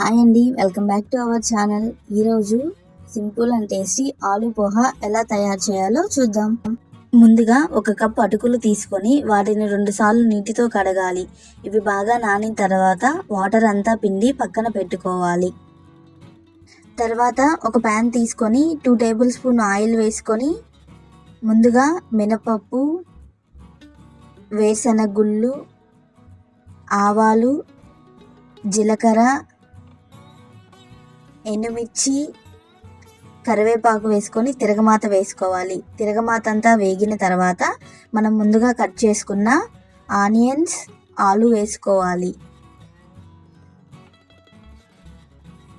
Hi అండి welcome back to our channel. ఈరోజు simple and tasty aloo poha ఎలా తయారు చేయాలో చూద్దాం. ముందుగా ఒక కప్ అటుకులు తీసుకొని వాటిని రెండు సార్లు నీటితో కడగాలి. ఇవి బాగా నానిన తర్వాత వాటర్ అంతా పిండి పక్కన పెట్టుకోవాలి. తర్వాత ఒక ప్యాన్ తీసుకొని టూ టేబుల్ స్పూన్ ఆయిల్ వేసుకొని ముందుగా మినపప్పు వేరుశనగ గుళ్ళు ఆవాలు జీలకర్ర ఎండుమిర్చి కరివేపాకు వేసుకొని తిరగమాత వేసుకోవాలి. తిరగమాత అంతా వేగిన తర్వాత మనం ముందుగా కట్ చేసుకున్న ఆనియన్స్ ఆలు వేసుకోవాలి.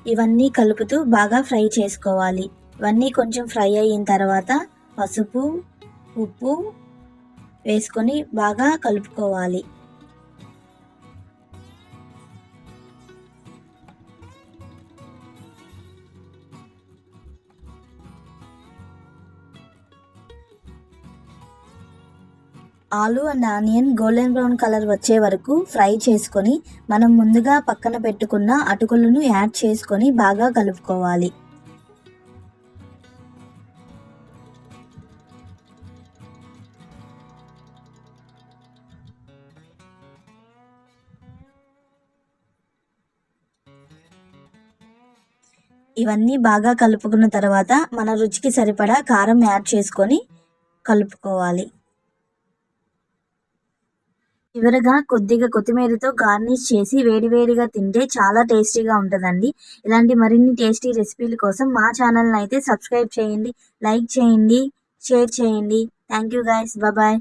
ఇవన్నీ కలుపుతూ బాగా ఫ్రై చేసుకోవాలి. ఇవన్నీ కొంచెం ఫ్రై అయిన తర్వాత పసుపు ఉప్పు వేసుకొని బాగా కలుపుకోవాలి. Aloo and onion golden brown colour వచ్చే వరకు ఫ్రై చేసుకొని మనం ముందుగా పక్కన పెట్టుకున్న అటుకులను యాడ్ చేసుకొని బాగా కలుపుకోవాలి. ఇవన్నీ బాగా కలుపుకున్న తర్వాత మన రుచికి సరిపడా కారం యాడ్ చేసుకొని కలుపుకోవాలి. చివరగా కొద్దిగా కొత్తిమీరతో గార్నిష్ చేసి వేడివేడిగా తింటే చాలా టేస్టీగా ఉంటుందండి. ఇలాంటి మరిన్ని టేస్టీ రెసిపీల కోసం మా ఛానల్ని అయితే సబ్స్క్రైబ్ చేయండి లైక్ చేయండి షేర్ చేయండి. Thank you guys. బాయ్.